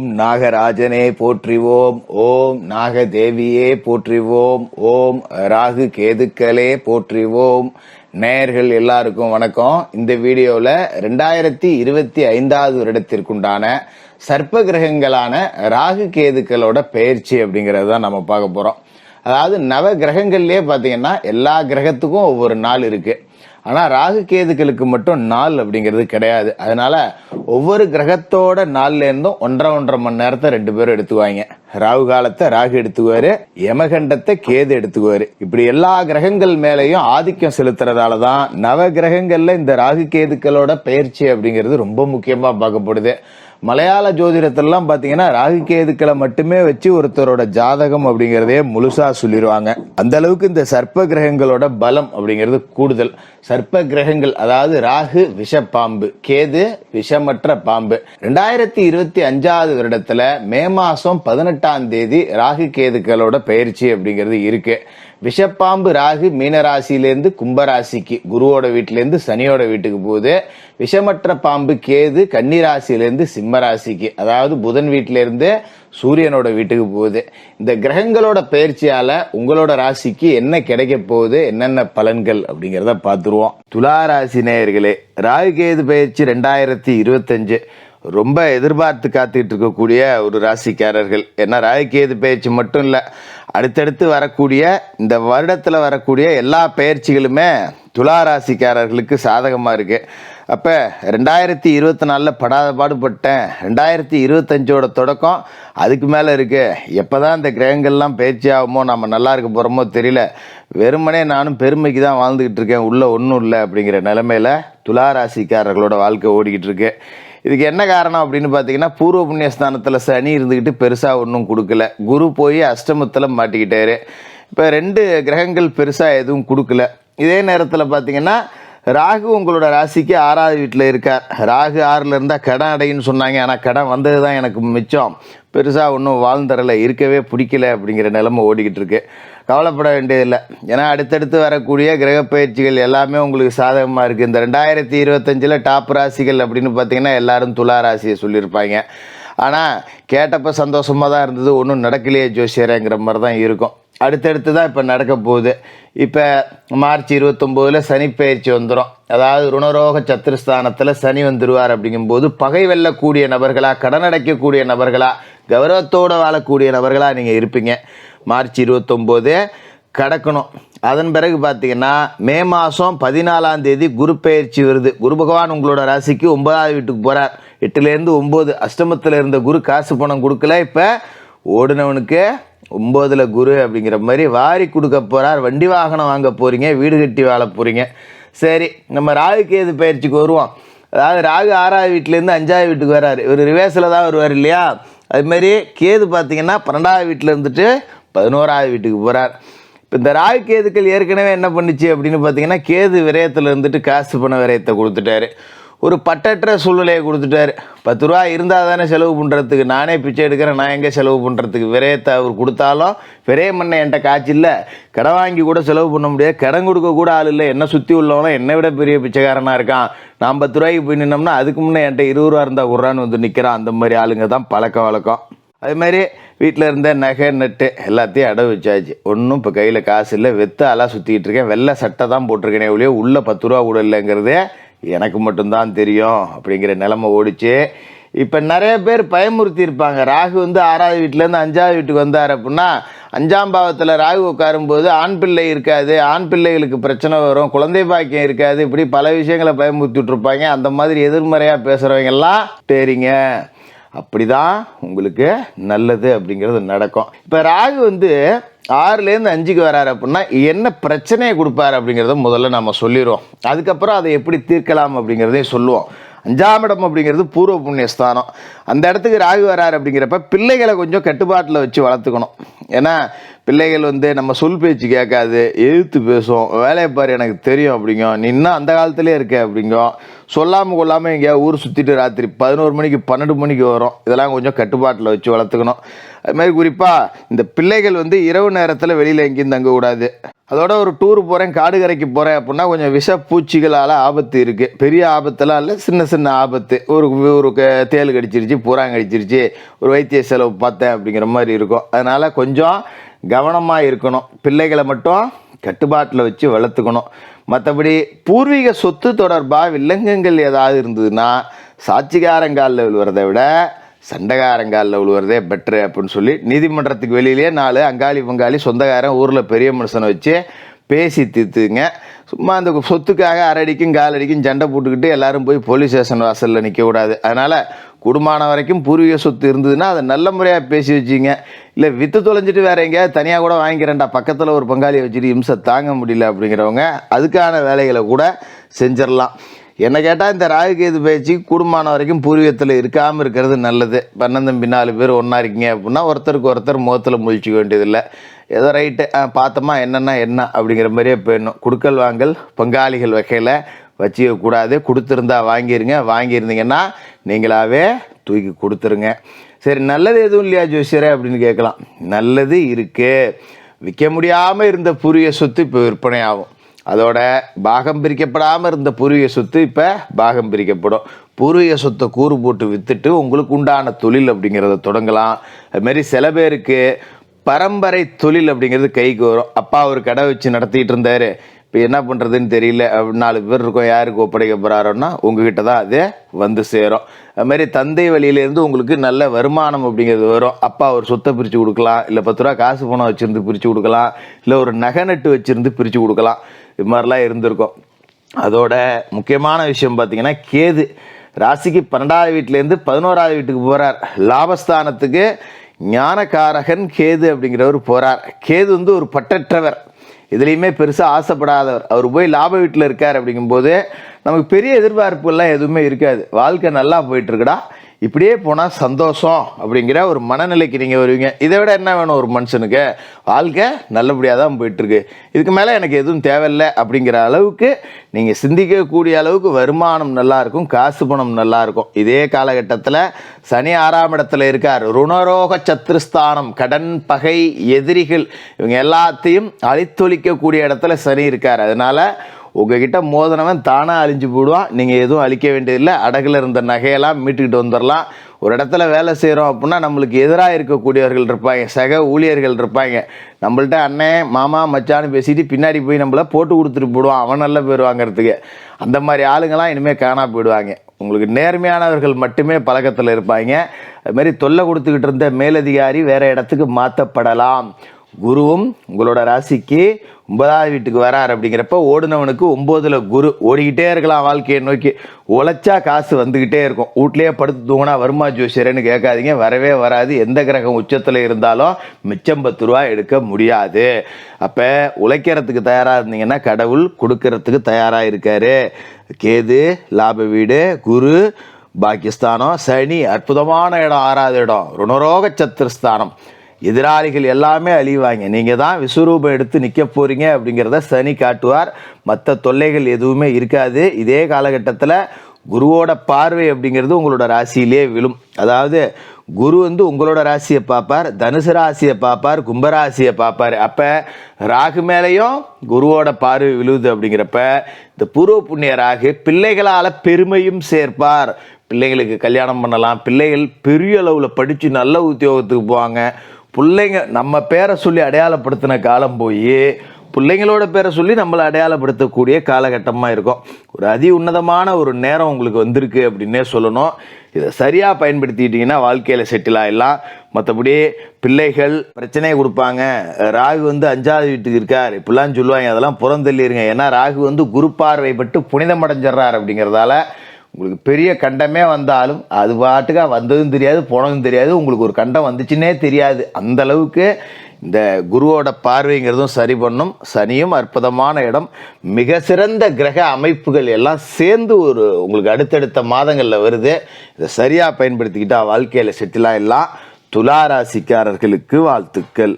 ஓம் நாகராஜனே போற்றிவோம். ஓம் நாகதேவியே போற்றிவோம். ஓம் ராகு கேதுக்களே போற்றிவோம். நேயர்கள் எல்லாருக்கும் வணக்கம். இந்த வீடியோவில் ரெண்டாயிரத்தி இருபத்தி ஐந்தாவது வருடத்திற்குண்டான சர்ப்ப கிரகங்களான ராகு கேதுக்களோட பயிற்சி அப்படிங்கிறது தான் நம்ம பார்க்க போகிறோம் அதாவது நவ கிரகங்கள்லேயே பார்த்தீங்கன்னா எல்லா கிரகத்துக்கும் ஒவ்வொரு நாள் இருக்குது ஆனா ராகு கேதுக்களுக்கு மட்டும் நாள் அப்படிங்கிறது கிடையாது. அதனால ஒவ்வொரு கிரகத்தோட நாள்ல இருந்தும் ஒன்றரை ஒன்றரை மணி நேரத்தை ரெண்டு பேரும் எடுத்துக்குவாங்க. ராகு காலத்தை ராகு எடுத்துக்குவாரு யமகண்டத்தை கேது எடுத்துக்குவாரு. இப்படி எல்லா கிரகங்கள் மேலையும் ஆதிக்கம் செலுத்துறதால தான் நவ கிரகங்கள்ல இந்த ராகு கேதுக்களோட பயிற்சி அப்படிங்கிறது ரொம்ப முக்கியமா பார்க்கப்படுது. மலையாள ஜோதிடத்திலாம் பார்த்தீங்கன்னா ராகு கேதுக்களை மட்டுமே வச்சு ஒருத்தரோட ஜாதகம் அப்படிங்கிறதே முழுசா சொல்லிடுவாங்க அந்த அளவுக்கு இந்த சர்ப்ப கிரகங்களோட பலம் அப்படிங்கிறது கூடுதல். சர்ப்ப கிரகங்கள் அதாவது ராகு விஷப்பாம்பு கேது விஷமற்ற பாம்பு. ரெண்டாயிரத்தி இருபத்தி அஞ்சாவது வருடத்துல மே மாசம் பதினெட்டாம் தேதி ராகு கேதுக்களோட பயிற்சி அப்படிங்கிறது இருக்கு. விஷப்பாம்பு ராகு மீனராசியிலேருந்து கும்பராசிக்கு குருவோட வீட்டிலேருந்து சனியோட வீட்டுக்கு போகுது. விஷமற்ற பாம்பு கேது கன்னிராசியிலேருந்து சிம்ம ராசிக்கு அதாவது புதன் வீட்டிலேருந்து சூரியனோட வீட்டுக்கு போகுது. இந்த கிரகங்களோட பயிற்சியால உங்களோட ராசிக்கு என்ன கிடைக்க போகுது என்னென்ன பலன்கள் அப்படிங்கிறத பார்த்துருவோம். துலா ராசி நேயர்களே ராகுகேது பயிற்சி ரெண்டாயிரத்தி இருபத்தஞ்சு. ரொம்ப எதிர்பார்த்து காத்துக்கிட்டு இருக்கக்கூடிய ஒரு ராசிக்காரர்கள். ஏன்னா ராகுகேது பயிற்சி மட்டும் இல்லை அடுத்தடுத்து வரக்கூடிய இந்த வருடத்தில் வரக்கூடிய எல்லா பயிற்சிகளுமே துலா ராசிக்காரர்களுக்கு சாதகமாக இருக்குது அப்போ ரெண்டாயிரத்தி இருபத்தி நாலில் படாத பாடுபட்டேன். ரெண்டாயிரத்தி இருபத்தஞ்சோட தொடக்கம் அதுக்கு மேலே இருக்குது எப்போ தான் இந்த கிரகங்கள்லாம் பயிற்சி ஆகுமோ நம்ம நல்லா இருக்க போகிறோமோ தெரியல. வெறுமனே நானும் பெருமைக்கு தான் வாழ்ந்துக்கிட்டு இருக்கேன். உள்ளே ஒன்றும் இல்லை அப்படிங்கிற நிலமையில துலா ராசிக்காரர்களோட வாழ்க்கை ஓடிக்கிட்டு இருக்கு. இதுக்கு என்ன காரணம் அப்படின்னு பார்த்தீங்கன்னா பூர்வ புண்ணியஸ்தானத்தில் சனி இருந்துக்கிட்டு பெருசாக ஒன்றும் கொடுக்கல. குரு போய் அஷ்டமத்தில் மாட்டிக்கிட்டாரு. இப்போ ரெண்டு கிரகங்கள் பெருசாக எதுவும் கொடுக்கல. இதே நேரத்தில் பார்த்தீங்கன்னா ராகு உங்களோட ராசிக்கு ஆறாவது வீட்டில் இருக்கார். ராகு ஆறில் இருந்தால் கடன் அடைன்னு சொன்னாங்க. ஆனால் கடன் வந்தது தான் எனக்கு மிச்சம். பெருசாக ஒன்றும் வாழ்ந்தரல இருக்கவே பிடிக்கல அப்படிங்கிற நிலைமை ஓடிக்கிட்டு இருக்கு. கவலைப்பட வேண்டியதில்லை. ஏன்னா அடுத்தடுத்து வரக்கூடிய கிரக பயிற்சிகள் எல்லாமே உங்களுக்கு சாதகமாக இருக்குது இந்த ரெண்டாயிரத்தி இருபத்தஞ்சில் டாப் ராசிகள் அப்படின்னு பார்த்தீங்கன்னா எல்லாரும் துலா ராசியை சொல்லியிருப்பாங்க. ஆனால் கேட்டப்போ சந்தோஷமாக தான் இருந்தது. ஒன்றும் நடக்கலையே ஜோசியரேங்கிற மாதிரி தான் இருக்கும். அடுத்தடுத்து தான் இப்போ நடக்க போகுது. இப்போ மார்ச் இருபத்தொம்போதில் சனி பயிற்சி வந்துடும் அதாவது ருணரோக சத்துருஸ்தானத்தில் சனி வந்துடுவார் அப்படிங்கும்போது பகை வெல்லக்கூடிய நபர்களாக கடன் அடைக்கக்கூடிய நபர்களாக கௌரவத்தோடு வாழக்கூடிய நபர்களாக நீங்கள் இருப்பீங்க. மார்ச் இருபத்தொம்போது கடக்கணும். அதன் பிறகு பார்த்தீங்கன்னா மே மாதம் பதினாலாம் தேதி குரு பயிற்சி வருது. குரு பகவான் உங்களோட ராசிக்கு ஒன்பதாவது வீட்டுக்கு போகிறார் எட்டுலேருந்து ஒம்பது அஷ்டமத்தில் இருந்த குரு காசு பணம் கொடுக்கல. இப்போ ஓடினவனுக்கு ஒம்போதில் குரு அப்படிங்கிற மாதிரி வாரி கொடுக்க போகிறார் வண்டி வாகனம் வாங்க போகிறீங்க வீடு கட்டி வாழ போகிறீங்க சரி நம்ம ராகு கேது பயிற்சிக்கு வருவோம்? அதாவது ராகு ஆறாவது வீட்டிலேருந்து அஞ்சாவது வீட்டுக்கு வராரு. இவர் ரிவேர்ஸில் தான் வருவார் இல்லையா? அதுமாரி கேது பார்த்தீங்கன்னா பன்னெண்டாவது வீட்டில் இருந்துட்டு பதினோராவது வீட்டுக்கு போகிறார் இப்போ இந்த ராகு கேதுக்கள் ஏற்கனவே என்ன பண்ணுச்சு அப்படின்னு பார்த்தீங்கன்னா கேது விரயத்தில் இருந்துட்டு காசு பண விரயத்தை கொடுத்துட்டாரு. ஒரு பட்டற்ற சூழ்நிலையை கொடுத்துட்டாரு. பத்து ரூபா இருந்தால் தானே செலவு பண்ணுறதுக்கு நானே பிச்சை எடுக்கிறேன் நான் எங்கே செலவு பண்ணுறதுக்கு விரயத்தை அவர் கொடுத்தாலும் விரய மண்ணை என்கிட்ட காய்ச்சி இல்லை. கடன் வாங்கி கூட செலவு பண்ண முடியாது. கடன் கொடுக்க கூட ஆள் இல்லை. என்னை சுற்றி உள்ளவனும் என்னை விட பெரிய பிச்சைக்காரனாக இருக்கான். நான் பத்து ரூபாய்க்கு போய் நின்னோம்னா அதுக்கு முன்னே என்கிட்ட இருபது ரூபா இருந்தால் குர்றான்னு வந்து நிற்கிறான் அந்த மாதிரி ஆளுங்க தான் பழக்க வழக்கம். அது மாதிரி வீட்டில் இருந்த நகை நட்டு எல்லாத்தையும் அடவு வச்சாச்சு. ஒன்றும் இப்போ கையில் காசு இல்லை. வெத்து அலா சுற்றிக்கிட்டு இருக்கேன். வெள்ளை சட்டை தான் போட்டிருக்கேனே ஒழிய உள்ளே பத்து ரூபா கூட இல்லைங்கிறதே எனக்கு மட்டும்தான் தெரியும் அப்படிங்கிற நிலமை ஓடிச்சு. இப்போ நிறைய பேர் பயமுறுத்தி இருப்பாங்க ராகு வந்து ஆறாவது வீட்டிலேருந்து அஞ்சாவது வீட்டுக்கு வந்தார் அப்படின்னா அஞ்சாம் பாவத்தில் ராகு உட்காரும்போது ஆண் பிள்ளை இருக்காது ஆண் பிள்ளைகளுக்கு பிரச்சனை வரும் குழந்தை பாக்கியம் இருக்காது இப்படி பல விஷயங்களை பயமுறுத்திட்ருப்பாங்க அந்த மாதிரி எதிர்மறையாக பேசுகிறவங்கெல்லாம் எல்லாம் அப்படி அப்படிதான் உங்களுக்கு நல்லது அப்படிங்கிறது நடக்கும். இப்போ ராகு வந்து ஆறுலேருந்து அஞ்சுக்கு வராரு அப்படின்னா என்ன பிரச்சனையை கொடுப்பாரு அப்படிங்கிறத முதல்ல நம்ம சொல்லிடுவோம். அதுக்கப்புறம் அதை எப்படி தீர்க்கலாம் அப்படிங்கிறதையும் சொல்லுவோம். அஞ்சாம் இடம் அப்படிங்கிறது பூர்வ புண்ணியஸ்தானம் அந்த இடத்துக்கு ராகு வராரு அப்படிங்கிறப்ப பிள்ளைகளை கொஞ்சம் கட்டுப்பாட்டில் வச்சு வளர்த்துக்கணும். ஏன்னா பிள்ளைகள் வந்து நம்ம சொல் பேச்சு கேட்காது எழுத்து பேசும் வேலையை பாரு எனக்கு தெரியும் அப்படிங்கும் நீ இன்னும் அந்த காலத்திலே இருக்க அப்படிங்கும் சொல்லாமல் கொள்ளாமல் எங்கேயாவது ஊர் சுற்றிட்டு ராத்திரி பதினோரு மணிக்கு பன்னெண்டு மணிக்கு வரும். இதெல்லாம் கொஞ்சம் கட்டுப்பாட்டில் வச்சு வளர்த்துக்கணும். அதுமாதிரி குறிப்பாக இந்த பிள்ளைகள் வந்து இரவு நேரத்தில் வெளியில் எங்கேயும் தங்கக்கூடாது அதோட ஒரு டூர் போகிறேன் காடு கரைக்கு போகிறேன் அப்படின்னா கொஞ்சம் விஷ பூச்சிகளால் ஆபத்து இருக்குது பெரிய ஆபத்தெல்லாம் இல்லை சின்ன சின்ன ஆபத்து. ஒரு ஒரு தேல் தேள் கடிச்சிருச்சு புறாங்க கடிச்சிருச்சு ஒரு வைத்திய செலவு பார்த்தேன் அப்படிங்கிற மாதிரி இருக்கும். அதனால் கொஞ்சம் கவனமாக இருக்கணும். பிள்ளைகளை மட்டும் கட்டுப்பாட்டில் வச்சு வளர்த்துக்கணும். மற்றபடி பூர்வீக சொத்து தொடர்பாக வில்லங்கங்கள் ஏதாவது இருந்ததுன்னா சாட்சிகாரங்காலில் விழுவதை விட சண்டைக்காரங்காலில் விழுவுறதே பெட்ரு அப்படின்னு சொல்லி நீதிமன்றத்துக்கு வெளியிலேயே நாலு அங்காளி பங்காளி சொந்தக்காரன் ஊரில் பெரிய மனுஷனை வச்சு பேசி தீர்த்துங்க சும்மா அந்த சொத்துக்காக அரடிக்கும் காலடிக்கும் சண்டை போட்டுக்கிட்டு எல்லாரும் போய் போலீஸ் ஸ்டேஷன் வாசலில் நிற்கக்கூடாது அதனால் குடும்பமான வரைக்கும் பூர்வீக சொத்து இருந்ததுன்னா அதை நல்ல முறையாக பேசி வச்சிங்க. இல்லை விற்று தொலைஞ்சிட்டு வேற எங்கேயாவது தனியாக கூட வாங்கிக்கிறேன்டா பக்கத்தில் ஒரு பங்காளியை வச்சுட்டு இம்சை தாங்க முடியல அப்படிங்கிறவங்க அதுக்கான வேலைகளை கூட செஞ்சிடலாம். என்ன கேட்டால் இந்த ராகு கேது பயிற்சி குடும்பமான வரைக்கும் பூர்வீகத்தில் இருக்காமல் இருக்கிறது நல்லது. பன்னெண்டு நாலு பேர் ஒன்றா இருக்கீங்க அப்படின்னா ஒருத்தருக்கு ஒருத்தர் முகத்தில் முழிச்சிக்க வேண்டியதில்லை. ஏதோ ரைட்டு பார்த்தோமா என்னென்னா என்ன அப்படிங்கிற மாதிரியே போயிடணும். கொடுக்கல் வாங்கல் பங்காளிகள் வகையில் வச்சுக்கக்கூடாது. கொடுத்துருந்தா வாங்கிருங்க வாங்கியிருந்தீங்கன்னா நீங்களாவே தூக்கி கொடுத்துருங்க. சரி நல்லது எதுவும் இல்லையா ஜோசியரே அப்படின்னு கேட்கலாம். நல்லது இருக்குது விற்க முடியாமல் இருந்த பூர்வீக சொத்து இப்போ விற்பனை ஆகும் அதோட பாகம் பிரிக்கப்படாமல் இருந்த பூர்வீக சொத்து இப்போ பாகம் பிரிக்கப்படும். பூர்வீக சொத்தை கூறு போட்டு விற்றுட்டு உங்களுக்கு உண்டான தொழில் அப்படிங்கிறத தொடங்கலாம். அதுமாரி சில பேருக்கு பரம்பரை தொழில் அப்படிங்கிறது கைக்கு வரும். அப்பா ஒரு கடை வச்சு நடத்திட்டு இருந்தாரு. இப்போ என்ன பண்ணுறதுன்னு தெரியல. அப்படி நாலு பேர் இருக்கோம். யாருக்கு ஒப்படைக்க போகிறாரோன்னா உங்ககிட்ட தான் அது வந்து சேரும். அதுமாரி தந்தை வழியிலேருந்து உங்களுக்கு நல்ல வருமானம் அப்படிங்கிறது வரும். அப்பா ஒரு சொத்தை பிரித்து கொடுக்கலாம். இல்லை பத்து ரூபா காசு பணம் வச்சுருந்து பிரித்து கொடுக்கலாம். இல்லை ஒரு நகை நட்டு வச்சுருந்து பிரித்து கொடுக்கலாம். இது மாதிரிலாம் இருந்திருக்கும். அதோட முக்கியமான விஷயம் பார்த்தீங்கன்னா கேது. ராசிக்கு பன்னெண்டாவது வீட்டிலேருந்து பதினோராவது வீட்டுக்கு போகிறார் லாபஸ்தானத்துக்கு ஞானகாரகன் கேது அப்படிங்கிறவர் போகிறார் கேது வந்து ஒரு பட்டற்றவர் இதுலேயுமே பெருசாக ஆசைப்படாதவர். அவர் போய் லாப வீட்டில் இருக்கார் அப்படிங்கும்போது நமக்கு பெரிய எதிர்பார்ப்புலாம் எதுவுமே இருக்காது. வாழ்க்கை நல்லா போயிட்டுருக்குடா இப்படியே போனால் சந்தோஷம் அப்படிங்கிற ஒரு மனநிலைக்கு நீங்கள் வருவீங்க. இதை விட என்ன வேணும் ஒரு மனுஷனுக்கு? வாழ்க்கை நல்லபடியாக தான் போயிட்டுருக்கு. இதுக்கு மேலே எனக்கு எதுவும் தேவையில்லை அப்படிங்கிற அளவுக்கு நீங்கள் சிந்திக்கக்கூடிய அளவுக்கு வருமானம் நல்லாயிருக்கும் காசு பணம் நல்லாயிருக்கும் இதே காலகட்டத்தில் சனி ஆறாம் இடத்துல இருக்கார். ருணரோக சத்ருஸ்தானம் கடன் பகை எதிரிகள் இவங்க எல்லாத்தையும் அழித்தொழிக்கக்கூடிய இடத்துல சனி இருக்கார். அதனால் உங்ககிட்ட மோதனவன் தானாக அழிஞ்சு போடுவான் நீங்கள் எதுவும் அழிக்க வேண்டியதில்லை. அடகில் இருந்த நகையெல்லாம் மீட்டுக்கிட்டு வந்துடலாம் ஒரு இடத்துல வேலை செய்கிறோம் அப்படின்னா நம்மளுக்கு எதிராக இருக்கக்கூடியவர்கள் இருப்பாங்க. சக ஊழியர்கள் இருப்பாங்க. நம்மள்ட்ட அண்ணன் மாமா மச்சான்னு பேசிட்டு பின்னாடி போய் நம்மள போட்டு கொடுத்துட்டு போடுவான் அவன் நல்ல பேர் வாங்குறதுக்கு. அந்த மாதிரி ஆளுங்களாம் இனிமேல் காணா போயிடுவாங்க. உங்களுக்கு நேர்மையானவர்கள் மட்டுமே பழக்கத்தில் இருப்பாங்க. அதுமாரி தொல்லை கொடுத்துக்கிட்டு இருந்த மேலதிகாரி வேறு இடத்துக்கு மாற்றப்படலாம் குருவும் உங்களோட ராசிக்கு ஒன்பதாவது வீட்டுக்கு வரார் அப்படிங்கிறப்ப ஓடுனவனுக்கு ஒம்போதில் குரு ஓடிக்கிட்டே இருக்கலாம் வாழ்க்கையை நோக்கி. உழைச்சா காசு வந்துக்கிட்டே இருக்கும். வீட்லேயே படுத்து தூங்கினா வருமா ஜோசியரேன்னு கேட்காதீங்க. வரவே வராது. எந்த கிரகம் உச்சத்தில் இருந்தாலும் மிச்சம் பத்து ரூபா எடுக்க முடியாது. அப்போ உழைக்கிறதுக்கு தயாராக இருந்தீங்கன்னா கடவுள் கொடுக்கறதுக்கு தயாராக இருக்காரு. கேது லாப வீடு குரு பாகிஸ்தானம் சனி அற்புதமான இடம் ஆறாவது இடம். ருணரோக சத்துருஸ்தானம் எதிராளிகள் எல்லாமே அழிவாங்க. நீங்கள் தான் விஸ்வரூபம் எடுத்து நிற்க போகிறீங்க அப்படிங்கிறத சனி காட்டுவார். மற்ற தொல்லைகள் எதுவுமே இருக்காது. இதே காலகட்டத்தில் குருவோட பார்வை அப்படிங்கிறது உங்களோட ராசியிலே விழும். அதாவது குரு வந்து உங்களோட ராசியை பார்ப்பார். தனுசு ராசியை பார்ப்பார். கும்பராசியை பார்ப்பார். அப்போ ராகு மேலேயும் குருவோட பார்வை விழுது அப்படிங்கிறப்ப இந்த பூர்வ புண்ணிய ராகு பிள்ளைகளால் பெருமையும் சேர்ப்பார். பிள்ளைங்களுக்கு கல்யாணம் பண்ணலாம். பிள்ளைகள் பெரிய அளவில் படித்து நல்ல உத்தியோகத்துக்கு போவாங்க. பிள்ளைங்க நம்ம பேரை சொல்லி அடையாளப்படுத்தின காலம் போய் பிள்ளைங்களோட பேரை சொல்லி நம்மளை அடையாளப்படுத்தக்கூடிய காலகட்டமாக இருக்கும். ஒரு அதி உன்னதமான ஒரு நேரம் உங்களுக்கு வந்திருக்கு அப்படின்னே சொல்லணும். இதை சரியாக பயன்படுத்திக்கிட்டிங்கன்னா வாழ்க்கையில் செட்டில் ஆகிடலாம் மற்றபடி பிள்ளைகள் பிரச்சனையை கொடுப்பாங்க. ராகு வந்து அஞ்சாவது வீட்டுக்கு இருக்கார். இப்படிலாம் சொல்லுவாங்க. அதெல்லாம் புறந்தள்ளிருங்க. ஏன்னா ராகு வந்து குரு பார்வைப்பட்டு புனிதமடைஞ்சிட்றார் அப்படிங்கிறதால உங்களுக்கு பெரிய கண்டமே வந்தாலும் அது பாட்டுக்காக வந்ததும் தெரியாது போனதும் தெரியாது. உங்களுக்கு ஒரு கண்டம் வந்துச்சுன்னே தெரியாது. அந்த அளவுக்கு இந்த குருவோட பார்வைங்கிறதும் சரி பண்ணும். சனியும் அற்புதமான இடம். மிக சிறந்த கிரக அமைப்புகள் எல்லாம் சேர்ந்து ஒரு உங்களுக்கு அடுத்தடுத்த மாதங்களில் வருது. இதை சரியாக பயன்படுத்திக்கிட்டா வாழ்க்கையில் செட்டிலாக எல்லாம் துலா ராசிக்காரர்களுக்கு வாழ்த்துக்கள்.